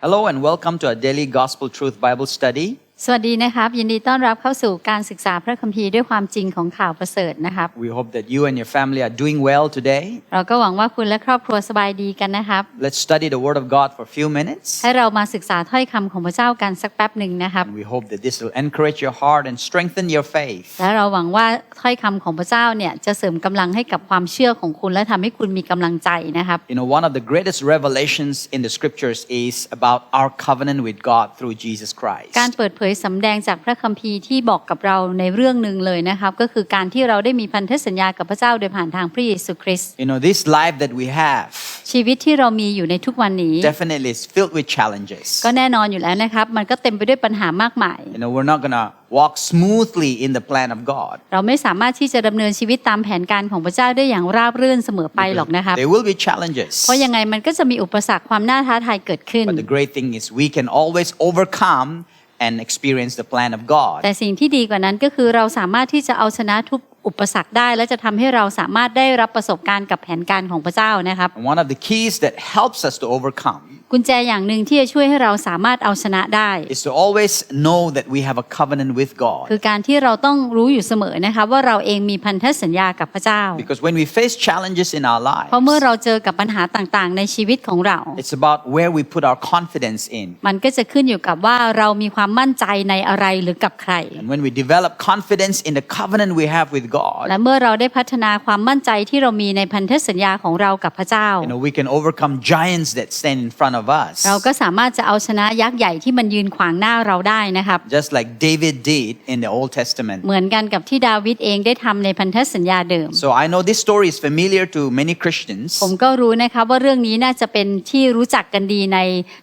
Hello and welcome to our daily Gospel Truth Bible study. สวัสดีนะครับ ยินดีต้อนรับเข้าสู่การศึกษาพระคัมภีร์ด้วยความจริงของข่าวประเสริฐนะครับ We hope that you and your family are doing well today. เราก็หวังว่าคุณและครอบครัวสบายดีกันนะครับ Let's study the Word of God for a few minutes. ให้เรามาศึกษาถ้อยคำของพระเจ้ากันสักแป๊บหนึ่งนะครับ And we hope that this will encourage your heart and strengthen your faith. และเราหวังว่าถ้อยคำของพระเจ้าเนี่ยจะเสริมกำลังให้กับความเชื่อของคุณ และทำให้คุณมีกำลังใจนะครับ You know, one of the greatest revelations in the scriptures is about our covenant with God through Jesus Christ. การเปิดเผยสำแดงจากพระคัมภีร์ที่บอกกับเราในเรื่องหนึ่งเลยนะครับ ก็คือการที่เราได้มีพันธสัญญากับพระเจ้าโดยผ่านทางพระเยซูคริสต์ You know, this life that we have ชีวิตที่เรามีอยู่ในทุกวันนี้ definitely is filled with challenges. ก็แน่นอนอยู่แล้วนะครับ มันก็เต็มไปด้วยปัญหามากมาย You know, we're not going to walk smoothly in the plan of God. เราไม่สามารถที่จะดำเนินชีวิตตามแผนการของพระเจ้าได้อย่างราบรื่นเสมอไปหรอกนะครับ There will be challenges. เพราะยังไงมันก็จะมีอุปสรรคความน่าท้าทายเกิดขึ้น But the great thing is we can always overcome and experience the plan of God. แต่สิ่งที่ดีกว่านั้นก็คือเราสามารถที่จะเอาชนะทุกอุปสรรคได้ และจะทำให้เราสามารถได้รับประสบการณ์กับแผนการของพระเจ้านะครับ And one of the keys that helps us to overcome กุญแจอย่างหนึ่งที่จะช่วยให้เราสามารถเอาชนะได้ is to always know that we have a covenant with คื God. อการที่เราต้องรู้อยู่เสมอนะคะว่าเราเองมีพันธสัญญากับพระเจ้า Because when we face challenges in our เพราะเมื่อ lives, เราเจอกับปัญหาต่างๆ ในชีวิตของเรา it's about where we put our confidence in. มันก็จะขึ้นอยู่กับว่าเรามีความมั่นใจในอะไรหรือกับใคร And when we develop confidence in the covenant we have with และ God, เมื่อเราได้พัฒนาความมั่นใจที่เรามีในพันธสัญญาของเรากับพระเจ้า you know, we can overcome giants that stand in front of us. เราก็สามารถจะเอาชนะยักษ์ใหญ่ที่มันยืนขวางหน้าเราได้นะครับ Just like David did in the Old Testament. เหมือนกันกับที่ดาวิดเองได้ทำในพันธสัญญาเดิม So I know this story is familiar to many Christians. ผมก็รู้นะครับว่าเรื่องนี้น่าจะเป็นที่รู้จักกันดีใน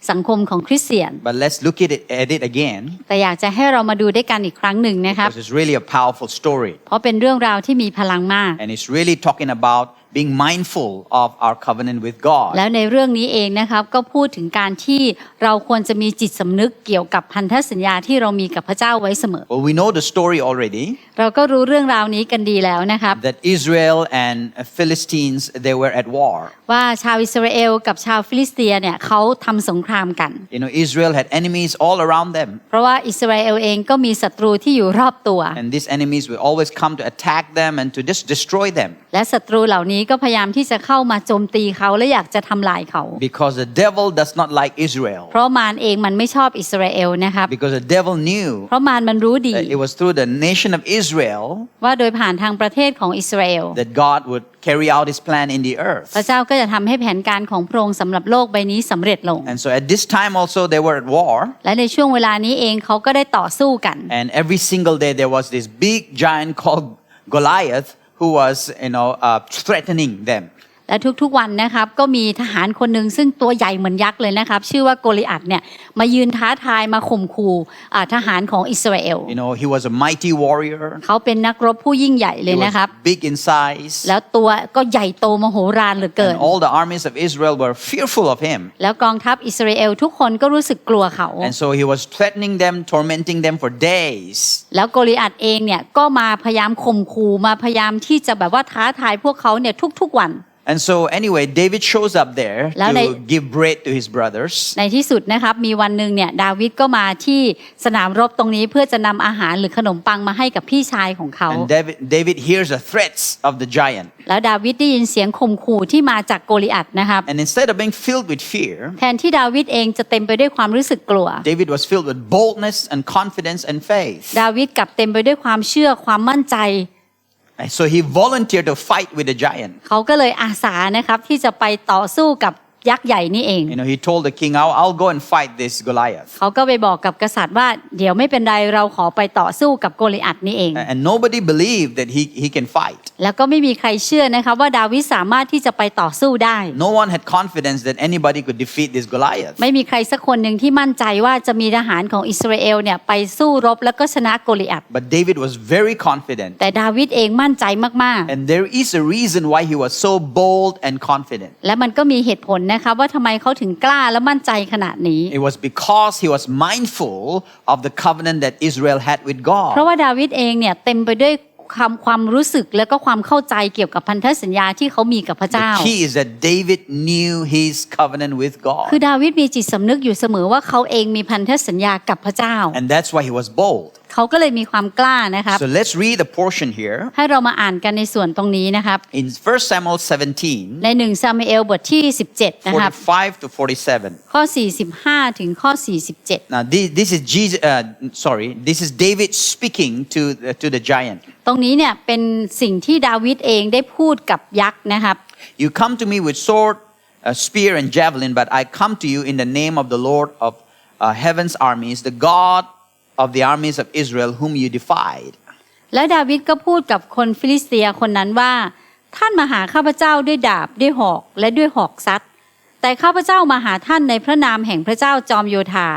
สังคมของคริสเตียน But let's look at it, at it again แต่อยากจะให้เรามาดูด้วยกันอีกครั้งหนึ่งนะครับ because it's really a powerful story. เพราะเป็นเรื่องราวที่มีพลังมาก And it's really talking about being mindful of our covenant with แล้ God. วในเรื่องนี้เองนะครับก็พูดถึงการที่เราควรจะมีจิตสำนึกเกี่ยวกับพันธสัญญาที่เรามีกับพระเจ้าไว้เสมอ Well, we know the story already เราก็รู้เรื่องราวนี้กันดีแล้วนะครับ that Israel and Philistines they were at war. ว่าชาวอิสราเอลกับชาวฟิลิสเตียเนี่ยเขาทำสงครามกัน You know, Israel had enemies all around them, เพราะว่าอิสราเอลเองก็มีศัตรูที่อยู่รอบตัว and these enemies will always come to attack them and to just destroy them และศัตรูเหล่านี้ก็พยายามที่จะเข้ามาโจมตีเขาและอยากจะทำลายเขา because the devil does not like Israel. เพราะมารเองมันไม่ชอบอิสราเอลนะครับ Because the devil knew เพราะมารมันรู้ดี that it was through the nation of Israel ว่าโดยผ่านทางประเทศของอิสราเอล that God would carry out his plan in the พระ earth. เจ้าก็จะทำให้แผนการของพระองค์สำหรับโลกใบนี้สำเร็จลง And so at this time also they were at war. และในช่วงเวลานี้เองเขาก็ได้ต่อสู้กัน And every single day there was this big giant called Goliath who was, you know, uh, threatening them. และทุกๆวันนะครับก็มีทหารคนหนึ่งซึ่งตัวใหญ่เหมือนยักษ์เลยนะครับ ชื่อว่าโกลิอัตเนี่ยมายืนท้าทายมาข่มขู่อ่าทหารของอิสราเอล You know, he was a mighty warrior. เขาเป็นนักรบผู้ยิ่งใหญ่เล He ยนะครับ was big in size. แล้วตัวก็ใหญ่โตมโหฬารเหลือเกิน And all the armies of Israel were fearful of him. แล้วกองทัพอิสราเอลทุกคนก็รู้สึกกลัวเขา And so he was threatening them, tormenting them for days. แล้วโกลิอัตเองเนี่ยก็มาพยายามข่มขู่มาพยายามที่จะแบบว่าท้าทายพวกเขาเนี่ยทุกๆวัน And so, anyway, David shows up there แล้วใน to give bread to his brothers. ในที่สุดนะครับ มีวันหนึ่งเนี่ยดาวิดก็มาที่สนามรบตรงนี้เพื่อจะนำอาหารหรือขนมปังมาให้กับพี่ชายของเขา And David, David hears the threats of the giant. แล้วดาวิดได้ยินเสียงข่มขู่ที่มาจากโกลิอัตนะครับ And instead of being filled with fear, แทนที่ดาวิดเองจะเต็มไปด้วยความรู้สึกกลัว David was filled with boldness and confidence and faith. ดาวิดกลับเต็มไปด้วยความเชื่อความมั่นใจ And so he volunteered to fight with the giant. เขาก็เลยอาสานะครับที่จะไปต่อสู้กับ ยักษ์ใหญ่นี่เอง You know, he told the king, I'll, I'll go and fight this Goliath. เขาก็ไปบอกกับกษัตริย์ว่าเดี๋ยวไม่เป็นไรเราขอไปต่อสู้กับโกลิอัตนี่เอง And nobody believed that he, he can fight. แล้วก็ไม่มีใครเชื่อนะครับว่าดาวิดสามารถที่จะไปต่อสู้ได้ No one had confidence that anybody could defeat this Goliath. ไม่มีใครสักคนหนึ่งที่มั่นใจว่าจะมีทหารของอิสราเอลเนี่ยไปสู้รบแล้วก็ชนะโกลิอัต But David was very confident. แต่ดาวิดเองมั่นใจมาก And there is a reason why he was so bold and confident. ๆ และมันก็มีเหตุผลนะครับว่าทำไมเขาถึงกล้าและมั่นใจขนาดนี้ It was because he was mindful of the covenant that Israel had with เพราะ God. ว่าดาวิดเองเนี่ยเต็มไปด้วยความความรู้สึกและก็ความเข้าใจเกี่ยวกับพันธสัญญาที่เขามีกับพระเจ้า The key is that David knew his covenant with God. คือดาวิดมีจิตสำนึกอยู่เสมอว่าเขาเองมีพันธสัญญากับพระเจ้า And that's why he was bold. เขาก็เลยมีความกล้านะครับ So let's read the portion here ให้เรามาอ่านกันในส่วนตรงนี้นะครับ in 1 Samuel 17, ในหนึ่งซามูเอลบทที่ 17 นะครับ 45 to 47. ข้อ 45 ถึงข้อ 47 Now, this, this is Jesus, uh, sorry, this is David speaking to, uh, to the giant. ตรงนี้เนี่ยเป็นสิ่งที่ดาวิดเองได้พูดกับยักษ์นะครับ You come to me with sword, uh, spear, and javelin, but I come to you in the name of the Lord of uh, heaven's armies, the God of the armies of Israel, whom you defied. และดาวิดก็พูดกับคนฟิลิสเตียคนนั้นว่า ท่านมาหาข้าพเจ้าด้วยดาบด้วยหอกและด้วยหอกซัดแต่ข้าพเจ้ามาหาท่านในพระนามแห่งพระเจ้าจอมโยธา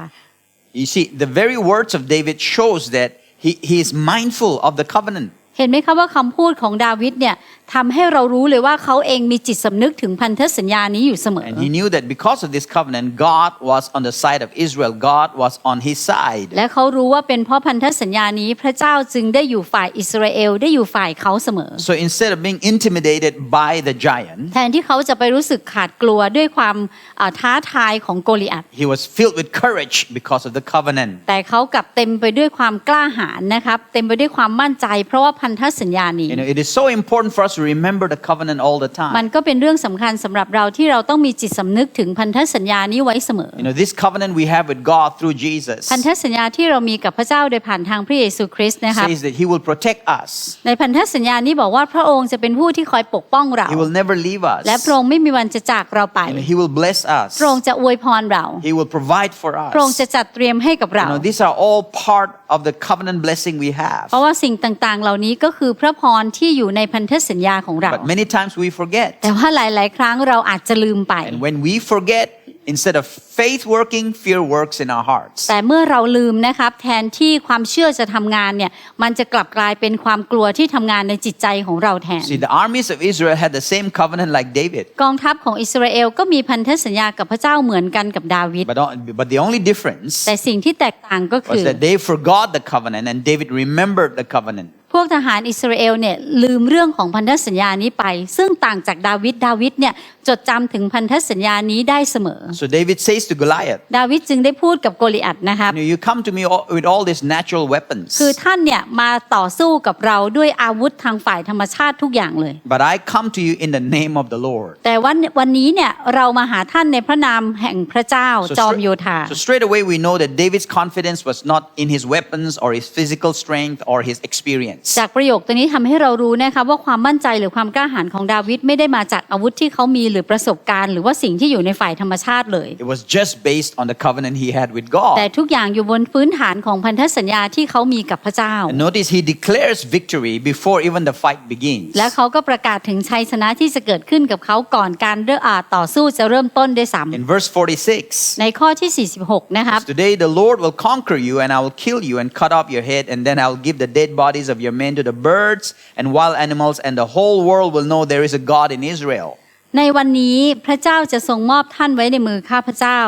You see, the very words of David shows that he, he is mindful of the covenant. เห็นไหมคะว่าคำพูดของดาวิดเนี่ยทำให้เรารู้เลยว่าเขาเองมีจิตสำนึกถึงพันธสัญญานี้อยู่เสมอ And he knew that because of this covenant, God was on the side of Israel. God was on his side. และเขารู้ว่าเป็นเพราะพันธสัญญานี้พระเจ้าจึงได้อยู่ฝ่ายอิสราเอลได้อยู่ฝ่ายเขาเสมอ So instead of being intimidated by the giant, แทนที่เขาจะไปรู้สึกขาดกลัวด้วยความอ่าท้าทายของโกลิอัต he was filled with courage because of the covenant. แต่เขากลับเต็มไปด้วยความกล้าหาญนะครับเต็มไปด้วยความมั่นใจ เพราะว่าพันธสัญญานี้ You know, it is so important for us to remember the covenant all the มัน time. ก็เป็นเรื่องสำคัญสำหรับเราที่เราต้องมีจิตสำนึกถึงพันธสัญญานี้ไว้เสมอ You know, this covenant we have with God through Jesus พันธสัญญาที่เรามีกับพระเจ้าโดยผ่านทางพระเยซูคริสต์นะครับ says that he will protect us. ในพันธสัญญานี้บอกว่าพระองค์จะเป็นผู้ที่คอยปกป้องเรา He will never leave us. และพระองค์ไม่มีวันจะจากเราไป You know, he will bless us. พระองค์จะอวยพรเรา He will provide for พระองค์ us. จะจัดเตรียมให้กับเรา You know, these are all part of the covenant blessing we have. เพราะว่าสิ่งต่างๆ เหล่านี้ก็คือพระพรที่อยู่ในพันธสัญญาของเรา But many times we forget. แต่ว่าหลาย ๆ ครั้งเราอาจจะลืมไป And when we forget, instead of faith working, fear works in our hearts. แต่เมื่อเราลืมนะครับแทนที่ความเชื่อจะทำงานเนี่ยมันจะกลับกลายเป็นความกลัวที่ทำงานในจิตใจของเราแทน See, the armies of Israel had the same covenant like David. กองทัพของอิสราเอลก็มีพันธสัญญากับพระเจ้าเหมือนกันกับดาวิด But, but the only difference แต่สิ่งที่แตกต่างก็คื was อ that they forgot the covenant and David remembered the covenant. พวกทหารอิสราเอลเนี่ยลืมเรื่องของพันธสัญญานี้ไป ซึ่งต่างจากดาวิดดาวิดเนี่ยจดจำถึงพันธสัญญานี้ได้เสมอ So David says to Goliath, ดาวิดจึงได้พูดกับโกลิอัตนะครับ you, know, you come to me all, with all these natural weapons, คือท่านเนี่ยมาต่อสู้กับเราด้วยอาวุธทางฝ่ายธรรมชาติทุกอย่างเลย but I come to you in the name of the Lord. แต่วันวันนี้เนี่ยเรามาหาท่านในพระนามแห่งพระเจ้า So จอม straight- โยธา so straight away we know that David's confidence was not in his weapons or his physical strength or his experience. จากประโยคตัวนี้ทำให้เรารู้นะคะว่าความมั่นใจหรือความกล้าหาญของดาวิดไม่ได้มาจากอาวุธที่เขามีหรือประสบการณ์ หรือว่าสิ่งที่อยู่ในฝ่ายธรรมชาติเลย It was just based on the covenant he had with แต่ God. ทุกอย่างอยู่บนพื้นฐานของพันธสัญญาที่เขามีกับพระเจ้า And notice he declares victory before even the fight begins. และเขาก็ประกาศถึงชัยชนะที่จะเกิดขึ้นกับเขาก่อนการเริ่มอ่าต่อสู้จะเริ่มต้นด้วยซ้ In verse 46, ำในข้อที่ 46 นะครับ Today the Lord will conquer you, and I will kill you and cut off your head, and then I will give the dead bodies of your your men to the birds and wild animals, and the whole world will know there is a God in Israel. ในวันนี้พระเจ้าจะทรงมอบท่านไว้ในมือข้าพเจ้า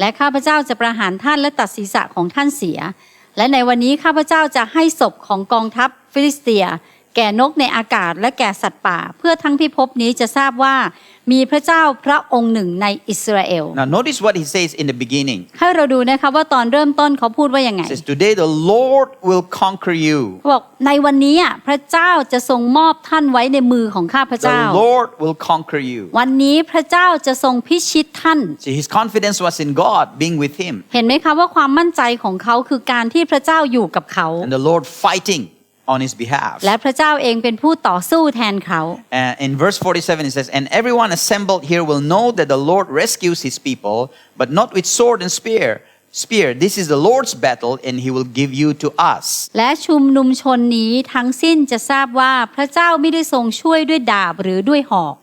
และข้าพเจ้าจะประหารท่านและตัดศีรษะของท่านเสีย และในวันนี้ข้าพเจ้าจะให้ศพของกองทัพฟิลิสเตีย แก่นกในอากาศและแก่สัตว์ป่า เพื่อทั้งพิภพนี้จะทราบว่ามีพระเจ้าพระองค์หนึ่งในอิสราเอล Now notice what he says in the beginning. ให้เราดูนะคะว่าตอนเริ่มต้นเขาพูดว่ายังไง He says, Today the Lord will conquer you. เขาบอกในวันนี้อะพระเจ้าจะทรงมอบท่านไว้ในมือของข้าพเจ้า The Lord will conquer you. วันนี้พระเจ้าจะทรงพิชิตท่าน See, his confidence was in God being with him, เห็นไหมคะว่าความมั่นใจของเขาคือการที่พระเจ้าอยู่กับเขา and the Lord fighting on his behalf. และพระเจ้าเองเป็นผู้ต่อสู้แทนเขา Uh, in verse 47, it says, And everyone assembled here will know that the Lord rescues his people, but not with sword and spear. Spear, this is the Lord's battle, and he will give you to us. และชุมนุมชนนี้ทั้งสิ้นจะทราบว่าพระเจ้าไม่ได้ทรงช่วยด้วยดาบหรือด้วยหอก เพ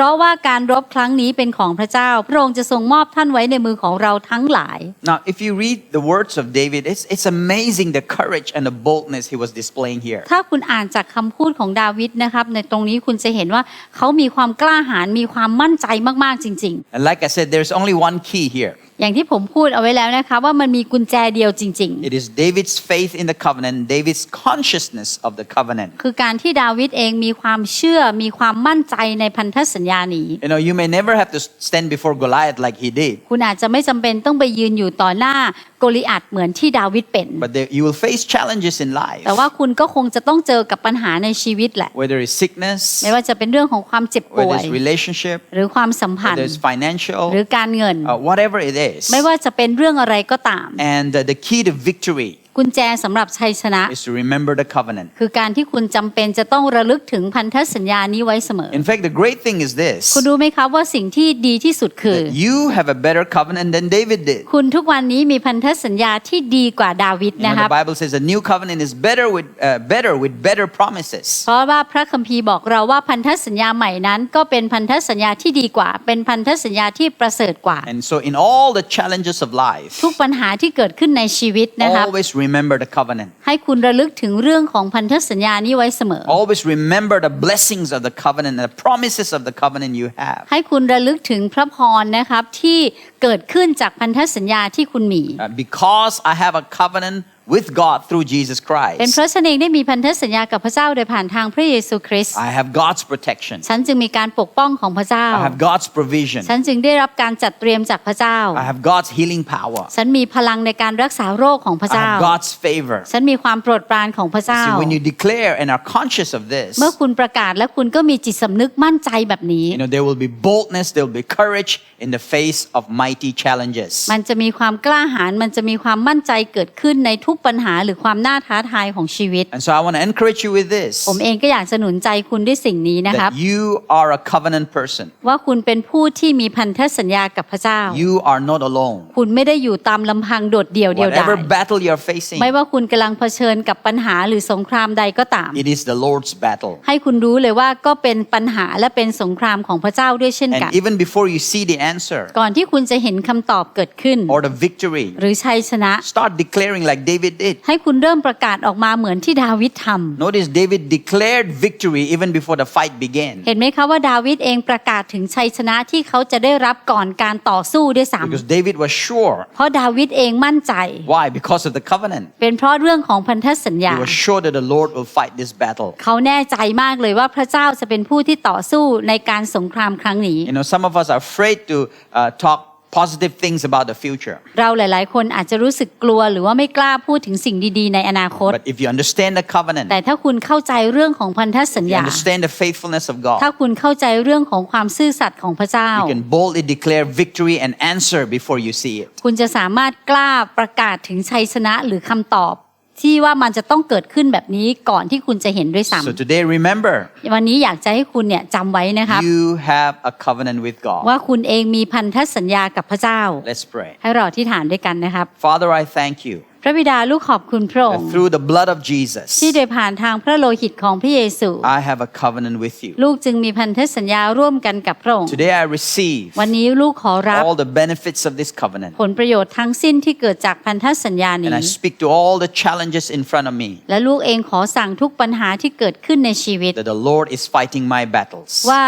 ราะว่าการรบครั้งนี้เป็นของพระเจ้า พระองค์จะทรงมอบท่านไว้ในมือของเราทั้งหลาย Now, if you read the words of David, it's, it's amazing the courage and the boldness he was displaying here. ถ้าคุณอ่านจากคำพูดของดาวิดนะครับในตรงนี้คุณจะเห็นว่าเขามีความกล้าหาญมีความมั่นใจมากๆจริง And like I said, there's only one key here ๆอย่างที่ผมพูดเอาไว้แล้วนะคะว่ามันมีกุญแจเดียวจริง it is David's faith in the covenant, David's consciousness of the covenant. ๆคือการที่ดาวิดเองมีความเชื่อมีความมั่นใจในพันธสัญญานี้ You know, you may never have to stand before Goliath like he did, คุณอาจจะไม่จำเป็นต้องไปยืนอยู่ต่อหน้าโกลิอัตเหมือนที่ดาวิดเป็น but there, you will face challenges in life, แต่ว่าคุณก็คงจะต้องเจอกับปัญหาในชีวิตแหละ whether it's sickness, ไม่ว่าจะเป็นเรื่องของความเจ็บป่ว whether ย it's relationship, หรือความสัมพัน whether ธ์ it's financial, หรือการเงิน uh, whatever it is. ไม่ว่าจะเป็นเรื่องอะไรก็ตาม And uh, the key to victory กุญแจสำหรับชัยชนะ is to remember the covenant. คือการที่คุณจำเป็นจะต้องระลึกถึงพันธสัญญานี้ไว้เสมอ In fact, the great thing is this คุณรู้ไหมครับว่าสิ่งที่ดีที่สุดคือ that you have a better covenant than David did. คุณทุกวันนี้มีพันธสัญญาที่ดีกว่าดาวิด You know, นะครับ the Bible says a new covenant is better with, uh, better with better promises. เพราะว่าพระคัมภีร์บอกเราว่าพันธสัญญาใหม่นั้นก็เป็นพันธสัญญาที่ดีกว่า เป็นพันธสัญญาที่ประเสริฐกว่า And so, in all the challenges of life, ทุกปัญหาที่เกิดขึ้นในชีวิตนะครับ always remember the covenant. ให้คุณระลึกถึงเรื่องของพันธสัญญานี้ไว้เสมอ Always remember the blessings of the covenant and the promises of the covenant you have. ให้คุณระลึกถึงพระพรนะครับที่เกิดขึ้นจากพันธสัญญาที่คุณมี Uh, because I have a covenant with God through Jesus เป็น Christ, เพราะฉันเองได้มีพันธสัญญากับพระเจ้าโดยผ่านทางพระเยซูคริสต์ I have God's protection. ฉันจึงมีการปกป้องของพระเจ้า I have God's provision. ฉันจึงได้รับการจัดเตรียมจากพระเจ้า I have God's healing power. ฉันมีพลังในการรักษาโรคของพระ I เจ้า have God's favor. ฉันมีความโปรดปรานของพระเจ้า See, when you declare and are conscious of this, เมื่อคุณประกาศและคุณก็มีจิตสำนึกมั่นใจแบบนี้ you know, there will be boldness, there will be courage in the face of mighty challenges. มันจะมีความกล้าหาญมันจะมีความมั่นใจเกิดขึ้นในทุกปัญหาหรือความน่าท้าทายของชีวิต And so I want to encourage you with this ผมเองก็อยากจะหนุนใจคุณด้วยสิ่งนี้นะครับ that you are a covenant person. ว่าคุณเป็นผู้ที่มีพันธสัญญากับพระเจ้า You are not alone. คุณไม่ได้อยู่ตามลำพังโดดเดี่ยวเดียวดาย Whatever battle you're facing, ไม่ว่าคุณกำลังเผชิญกับปัญหาหรือสงครามใดก็ตาม it is the Lord's battle. ให้คุณรู้เลยว่าก็เป็นปัญหาและเป็นสงครามของพระเจ้าด้วยเช่นกัน And even before you see the answer ก่อนที่คุณจะเห็นคำตอบเกิดขึ้น or the victory, หรือชัยชนะ start declaring like David did. ให้คุณเริ่มประกาศออกมาเหมือนที่ดาวิดทำ Notice David declared victory even before the fight began เห็นไหมคะว่าดาวิดเองประกาศถึงชัยชนะที่เขาจะได้รับก่อนการต่อสู้ด้วยซ้ because David was sure. ำเพราะดาวิดเองมั่นใจ Why? Because of the covenant. เป็นเพราะเรื่องของพันธสัญญา He was sure that the Lord will fight this battle. เขาแน่ใจมากเลยว่าพระเจ้าจะเป็นผู้ที่ต่อสู้ในการสงครามครั้งนี้ You know, some of us are afraid to uh, talk positive things about the future. เราหลาย ๆ คนอาจจะรู้สึกกลัวหรือว่าไม่กล้าพูดถึงสิ่งดี ๆ ในอนาคต But if you understand the covenant, แต่ถ้าคุณเข้าใจเรื่องของพันธสัญ you ญา understand the faithfulness of ถ้า God, คุณเข้าใจเรื่องของความซื่อสัตย์ของพระเจ้า you can boldly declare victory and answer before you see it. คุณจะสามารถกล้าประกาศถึงชัยชนะหรือคำตอบ ที่ว่ามันจะต้องเกิดขึ้นแบบนี้ก่อนที่คุณจะเห็นด้วยซ้ So today, remember, ำวันนี้อยากจะให้คุณเนี่ยจำไว้นะครับ you have a covenant with God. ว่าคุณเองมีพันธสัญญากับพระเจ้า Let's pray. ให้เราที่ฐานด้วยกันนะครับ Father, I thank you พระบิดาลูกขอบคุณพระอง that ค์ through the blood of Jesus, ที่โดยผ่านทางพระโลหิตของพระเยซู I have a covenant with you. ลูกจึงมีพันธสัญญาร่วมกันกับพระองค์ Today, I receive วันนี้ลูกขอรับ all the benefits of this covenant. ผลประโยชน์ทั้งสิ้นที่เกิดจากพันธสัญญา And นี้ I speak to all the challenges in front of me และลูกเองขอสั่งทุกปัญหาที่เกิดขึ้นในชีวิต that the Lord is fighting my battles. ว่า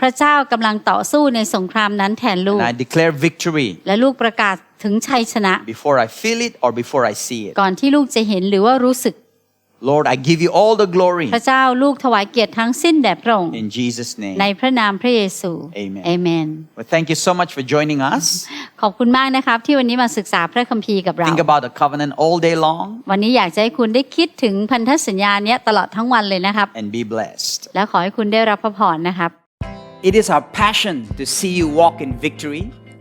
พระเจ้ากำลังต่อสู้ในสงครามนั้นแทนลูก And I declare victory และลูกประกาศ ถึงชัยชนะ before I feel it or before I see it. ก่อนที่ลูกจะเห็นหรือว่ารู้สึก Lord, I give you all the glory พระเจ้าลูกถวายเกียรติทั้งสิ้นแด่พระองค์ in Jesus' ใน name. พระนามพระเยซู Amen เอเมน Well, thank you so much for joining us. ขอบคุณมากนะครับที่วันนี้มาศึกษาพระคัมภีร์กับเรา Think about the covenant all day long วันนี้อยากจะให้คุณได้คิดถึงพันธสัญญาเนี้ยตลอดทั้งวันเลยนะครับ and be blessed. และขอให้คุณได้รับพระพรนะครับ It is our passion to see you walk in victory